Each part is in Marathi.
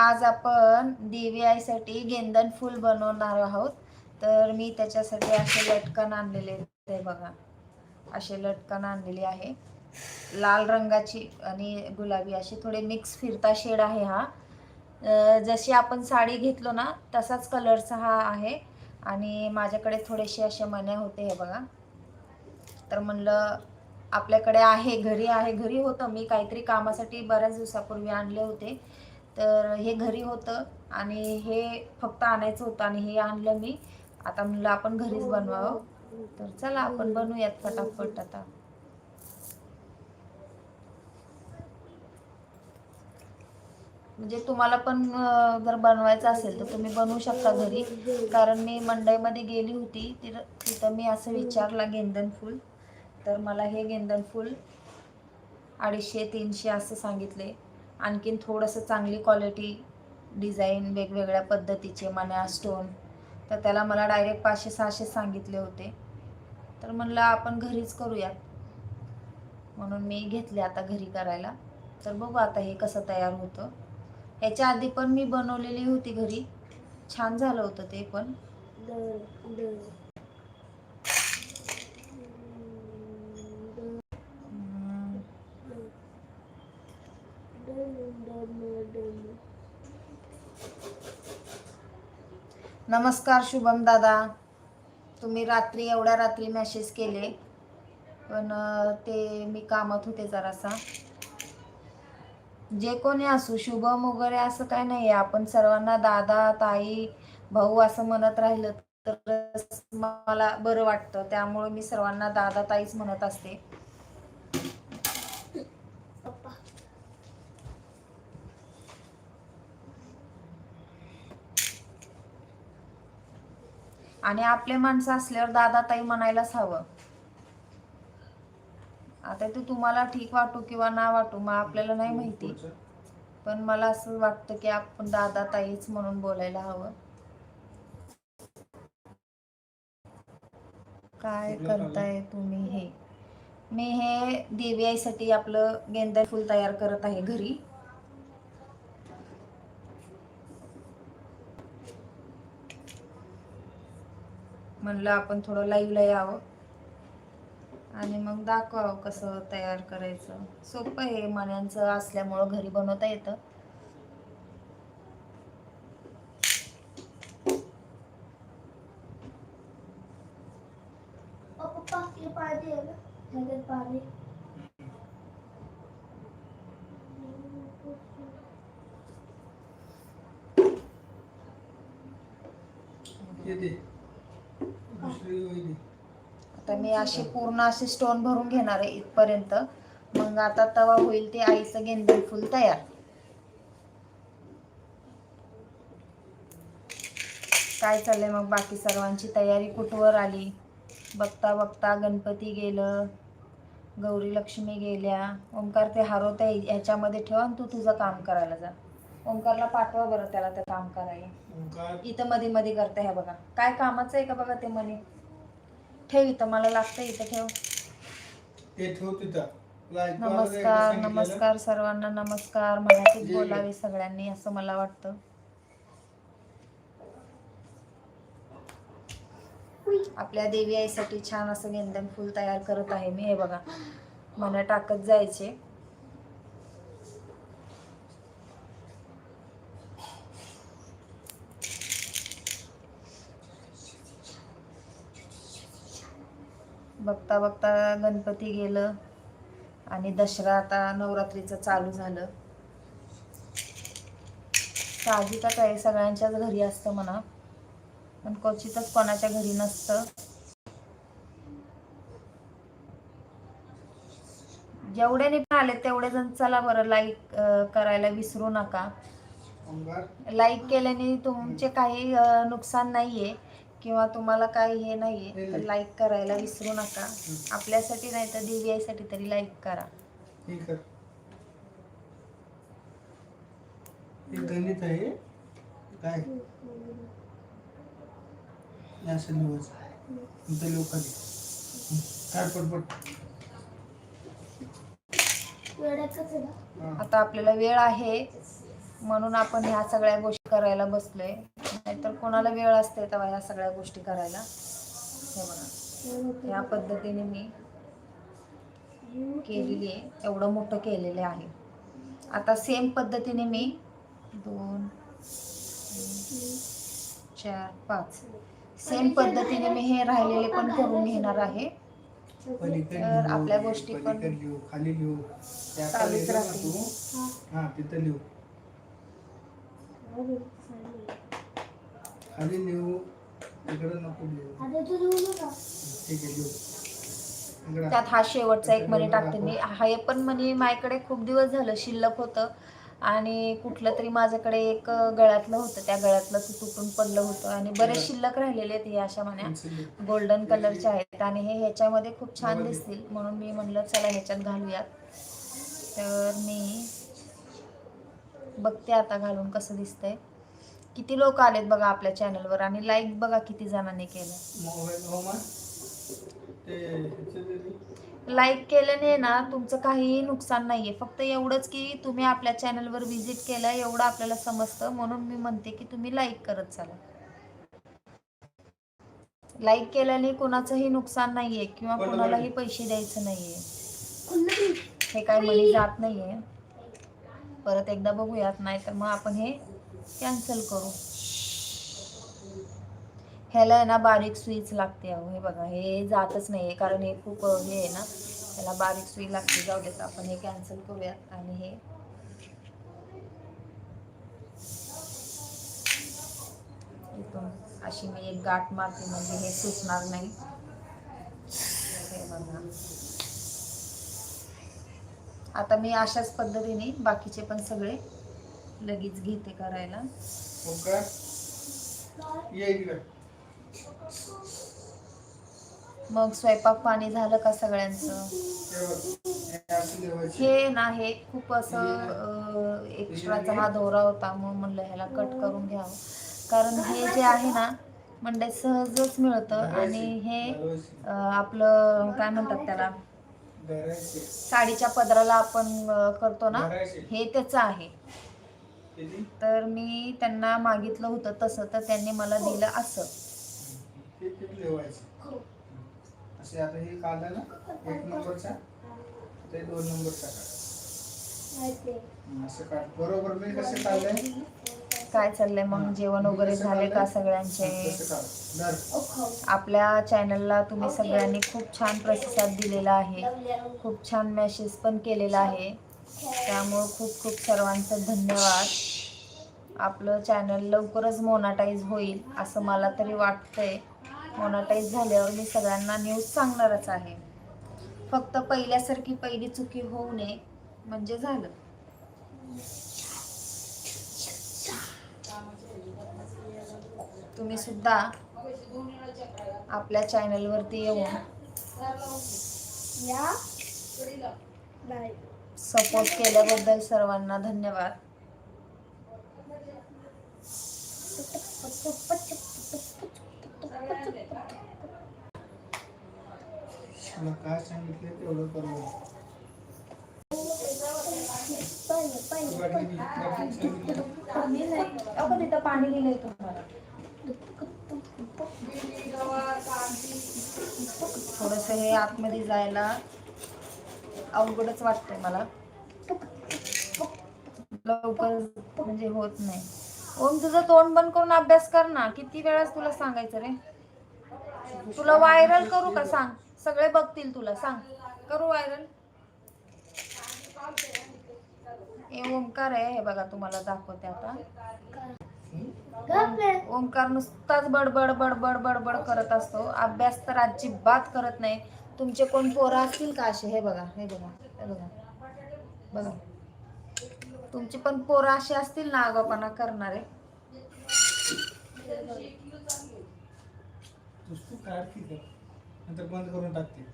आज आपण देवी आईसाठी गेंदन फूल बनवणार आहोत. तर मी त्याच्यासाठी असे लटकन आणलेले आहेत. बघा. असे लटकन आणलेले आहे. लाल रंगाची आणि गुलाबी अशी थोडे मिक्स फिरता शेड आहे हा. जशी आपण साडी घेतलो ना तसाच कलरचा हा आहे. आणि माझ्याकडे थोडेसे असे मण्या होते हे बघा. तर म्हणलं आपल्याकडे आहे घरी आहे घरी होतं. मी काहीतरी कामासाठी बऱ्याच दिवसापूर्वी आणले होते. तर हे घरी होतं आणि हे फक्त आणायचं होतं आणि हे आणलं मी. आता म्हणलं आपण घरीच बनवावं. तर चला आपण बनवूयात फटाफट आता. म्हणजे तुम्हाला पण जर बनवायचं असेल तर तुम्ही बनवू शकता घरी. कारण मी मंडईमध्ये गेली होती. तिथं तिथं मी असं विचारलं गेंदन फूल. तर मला हे गेंदन फूल अडीचशे तीनशे असं सांगितले. आणखीन थोडंसं चांगली क्वालिटी डिझाईन वेगवेगळ्या पद्धतीचे मना स्टोन तर त्याला मला डायरेक्ट पाचशे सहाशे सांगितले होते. तर म्हणलं आपण घरीच करूयात. म्हणून मी घेतले आता घरी करायला. तर बघू आता हे कसं तयार होतं. ह्याच्या आधी पण मी बनवलेली होती घरी. छान झालं होतं ते पण. नमस्कार शुभम दादा. तुम्ही रात्री एवढ्या रात्री मेसेज केले. पण ते मी कामात होते जरासा. जे कोणी असू शुभम वगैरे असं काय नाही आहे आपण सर्वांना दादा ताई भाऊ असं म्हणत राहिलं तर मला बरं वाटतं. त्यामुळे मी सर्वांना दादा ताईच म्हणत असते. आणि आपले माणसं असल्यावर दादा ताई म्हणायलाच हवं. आता ते तुम्हाला ठीक वाटू किंवा ना वाटू मग आपल्याला नाही माहिती. पण मला असं वाटतं की आपण दादा ताईच म्हणून बोलायला हवं. काय करताय तुम्ही हे? मी हे देवी आईसाठी आपलं गेंदा फुल तयार करत आहे घरी. म्हणलं आपण थोडं लाईव्हला यावं. आणि मग दाखवावं कसं तयार करायचं. सोपं आहे मण्यांचं असल्यामुळं घरी बनवता येतं. पाणी आहे ना ह्याच्यात पाणी येते दुसरी होईल आता मी असे पूर्ण असे स्टोन भरून घेणार आहे इथपर्यंत. मग आता तवा होईल ते आईचं गेंदे फुल तयार. काय चाललंय मग बाकी सर्वांची तयारी? कुठवर आली? बघता बघता गणपती गेलं गौरी लक्ष्मी गेल्या. ओंकार ते हारवत आहे ह्याच्यामध्ये ठेवा आणि तू तुझं काम करायला जा. ओंकारला पाठवा बरं त्याला ते काम करायला. इथं मध्ये मध्ये करते हे बघा. काय कामाचं आहे का बघा ते मनी? ठेव इथं मला लागतं इथं ठेव. ते ठेव तिथं. लाइट नमस्कार नमस्कार सर्वांना नमस्कार. मराठीत बोलावे सगळ्यांनी असं मला वाटतं. आपल्या देवी आईसाठी छान असं गेंदन फुल तयार करत आहे मी. हे बघा मना टाकत जायचे. बघता बघता गणपती गेलं आणि दसरा आता नवरात्रीचं चालू झालं. साहजिकच आहे सगळ्यांच्याच घरी असतं म्हणा. पण क्वचितच कोणाच्या घरी नसतं. जेवढ्याने पण आले तेवढे जण चला बरं लाईक करायला विसरू नका. लाईक केल्याने तुमचे काही नुकसान नाहीये. किंवा तुम्हाला काही हे नाहीये तर लाईक करायला विसरू नका. आपल्यासाठी नाही तर देवी आईसाठी तरी लाईक करा. हे कर हे गणित आहे. काय? हे असं लोक पटपट. आता आपल्याला वेळ आहे म्हणून आपण ह्या सगळ्या गोष्टी करायला बसलोय. नाहीतर कोणाला वेळ असते तेव्हा ह्या सगळ्या गोष्टी करायला. हे बघा. या पद्धतीने मी केलेली आहे. एवढं मोठं केलेलं आहे. आता सेम पद्धतीने मी दोन चार पाच. सेम पद्धतीने मी हे राहिलेले पण करून घेणार आहे. तर आपल्या गोष्टी पण खाली लिहू. चालूच राहतील. खाली लिहू तिकडं नको ठीक आहे इकडं त्यात हा शेवटचा एक मनी टाकते मी. हा पण मनी माझ्याकडे खूप दिवस झालं शिल्लक होतं. आणि कुठलं तरी माझ्याकडे एक गळ्यातलं होतं. त्या गळ्यातलं ते तुटून पडलं होतं. आणि बरेच शिल्लक राहिलेले आहेत हे अशा लिहू. गोल्डन कलरचे आहेत. आणि हे ह्याच्यामध्ये खूप छान दिसतील. म्हणून मी म्हणलं चला ह्याच्यात घालूयात. तर मी बघते आता घालून कसं दिसतंय. किती लोक आलेत बघा आपल्या चॅनलवर आणि लाईक बघा किती जणांनी केलं. लाईक केल्याने ना तुमचं काहीही नुकसान नाहीये. फक्त एवढंच की तुम्ही आपल्या चॅनलवर व्हिजिट केलं एवढं आपल्याला समजतं. म्हणून मी म्हणते की तुम्ही लाईक करत चला. लाईक केल्याने कोणाचंही नुकसान नाहीये किंवा. कोणालाही. पैसे द्यायचं नाहीये. हे काय मनी जात नाहीये. परत एकदा बघूयात नाही तर मग आपण हे कॅन्सल करू. ह्याला आहे ना बारीक सुईच लागते अहो हे बघा हे जातच नाहीये कारण हे खूप हे आहे ना त्याला बारीक सुई लागते जाऊ देत आपण हे कॅन्सल करूयात आणि हे. इथून अशी मी एक गाठ मारते म्हणजे हे सुटणार नाही. हे बघा. आता मी अशाच पद्धतीने बाकीचे पण सगळे लगेच घेते करायला. मग स्वयंपाक पाणी झालं का सगळ्यांचं? हे ना हे खूप असं एक्स्ट्राचा हा दोरा होता मग म्हणलं ह्याला कट करून घ्यावं. कारण हे जे आहे ना म्हणजे सहजच मिळतं आणि हे आपलं काय म्हणतात त्याला. साडीच्या पदराला आपण करतो ना. हे त्याचं आहे? तर मी त्यांना मागितलं होतं तसं तर त्यांनी मला दिलं असं. हे? असे आता हे काढलं ना एक नंबरचा? ते दोन नंबरचा काढ. असं काढ. बरोबर मी कसं काढलंय? काय चाललंय मग? जेवण वगैरे झाले का सगळ्यांचे. आपल्या चॅनलला तुम्ही सगळ्यांनी खूप छान प्रतिसाद दिलेला आहे. खूप छान मेसेज पण केलेला आहे. त्यामुळं खूप खूप सर्वांचं धन्यवाद. आपलं चॅनल लवकरच मोनाटाईज होईल असं मला तरी वाटतंय. मोनाटाईज झाल्यावर मी सगळ्यांना न्यूज सांगणारच आहे. फक्त पहिल्यासारखी पहिली चुकी होऊ नये म्हणजे झालं. तुम्ही सुद्धा आपल्या चॅनलवरती येऊन या. सपोर्ट केल्याबद्दल सर्वांना धन्यवाद काय सांगितलं तेवढं करू. पाणी लिहिलंय तुम्हाला थोडस हे आतमध्ये जायला अवघडच वाटतंय मला. लवकर म्हणजे होत नाही. ओम तुझं तोंड बंद करून अभ्यास कर ना. किती वेळास तुला सांगायचं रे? तुला व्हायरल करू का? सांग. सगळे बघतील तुला. सांग. करू व्हायरल हे ओंकार आहे. हे बघा तुम्हाला दाखवते आता. ओंकार नुसताच बडबड बडबड बडबड करत असतो. अभ्यास तर अजिबात करत नाही. तुमचे कोण पोरं असतील का असे? हे बघा हे बघा हे बघा. बघा. तुमची पण पोरं अशी असतील ना आगापणा करणारे? बंद करून टाकते.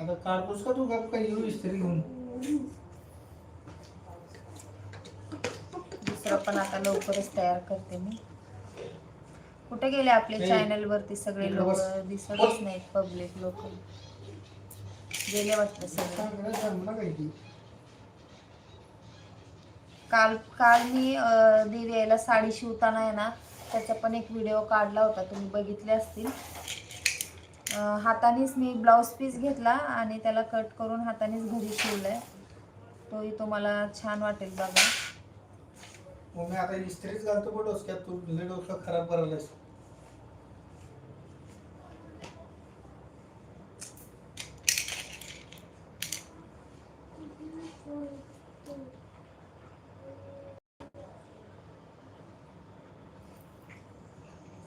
आता काढतोस का तू काही येऊ इस्त्री घेऊन? दुसरं पण आता लवकरच तयार करते मी. कुठे गेले आपले चॅनल वरती सगळे लोक. दिसतच नाहीत पब्लिक लोक. गेले वाटतं सगळे. काल काल मी अं, देवी यायला साडी शिवताना आहे ना त्याचा पण एक व्हिडिओ काढला होता तुम्ही बघितले असतील. हातानेच मी ब्लाऊज पीस घेतला आणि त्याला कट करून हातानेच घरी शिवलाय. तोही तुम्हाला छान वाटेल बघा. मग मी आता इस्त्रीच घालतो पण डोसक्यात. तू तुझे डोसं खराब करायलास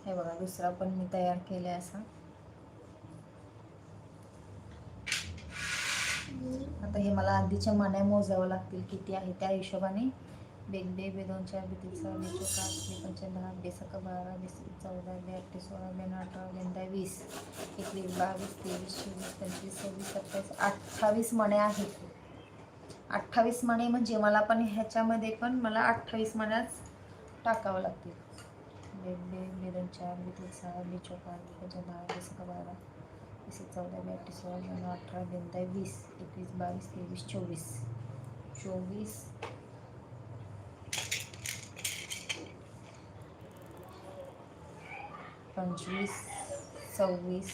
हे बघा दुसरा पण मी तयार केलाय असा. आता हे मला आधीच्या मण्या मोजावं लागतील किती आहे त्या हिशोबाने. बेग बे बे दोन चार बे तीन सहा बे चौका बे दहा बे सका बारा बे चौदा बे अठ्ठावीस सोळा बे अठरा बेंदा वीस एकवीस बावीस तेवीस चोवीस पंचवीस सव्वीस सत्तावीस अठ्ठावीस मणे आहेत. अठ्ठावीस मणे म्हणजे मला पण ह्याच्यामध्ये पण मला अठ्ठावीस मण्याच टाकावं लागतील. बे बे बे दोन चार बे तीन सहा बे चौका बे दहा बे सका बारा वीस चौदा बे अठ्ठावीस सोळा बे अठरा बेंदा वीस एकवीस बावीस तेवीस चोवीस चोवीस पंचवीस सव्वीस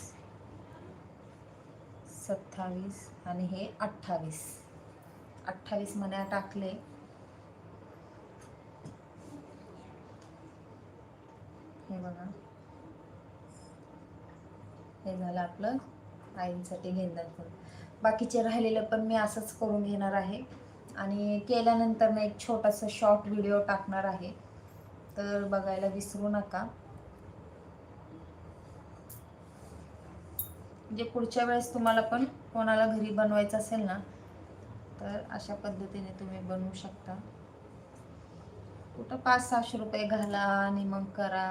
सत्तावीस आणि हे अठ्ठावीस. अठ्ठावीस मण्या टाकले. हे बघा. हे झालं आपलं आईंसाठी गेंदान फुल बाकीचे राहिलेलं पण मी असंच करून घेणार आहे. आणि केल्यानंतर ना एक छोटासा शॉर्ट व्हिडिओ टाकणार आहे. तर बघायला विसरू नका. म्हणजे पुढच्या वेळेस तुम्हाला पण कोणाला घरी बनवायचं असेल ना तर अशा पद्धतीने तुम्ही बनवू शकता. कुठं पाच सहाशे रुपये घाला आणि मग करा.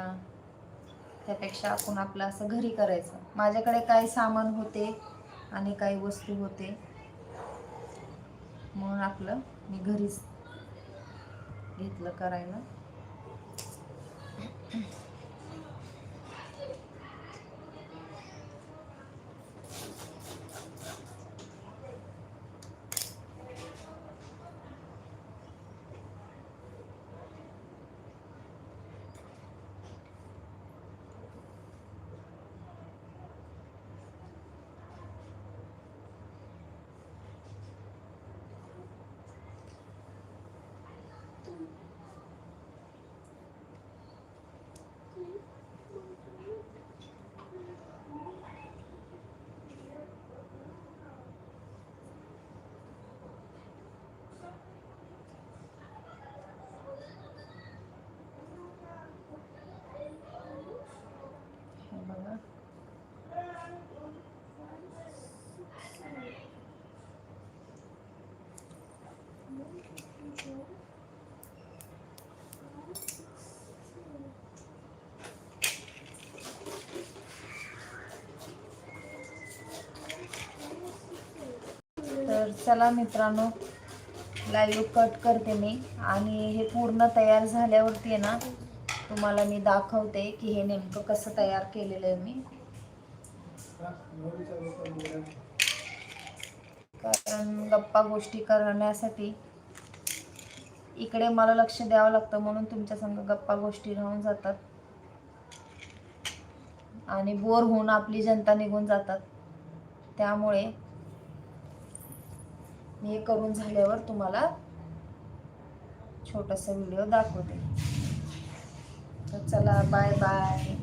त्यापेक्षा आपण आपलं असं घरी करायचं. माझ्याकडे काही सामान होते आणि काही वस्तू होते. म्हणून आपलं मी घरीच घेतलं करायला हे बघा तर चला मित्रांनो लाईव्ह कट करते मी. आणि हे पूर्ण तयार झाल्यावरती आहे ना तुम्हाला मी दाखवते की हे नेमकं कसं तयार केलेलं आहे मी. कारण गप्पा गोष्टी करण्यासाठी इकडे मला लक्ष द्यावं लागतं म्हणून तुमच्या संग गप्पा गोष्टी राहून जातात. आणि बोर होऊन आपली जनता निघून जातात. त्यामुळे मी हे करून झाल्यावर तुम्हाला छोटासा व्हिडिओ दाखवते. तर चला बाय बाय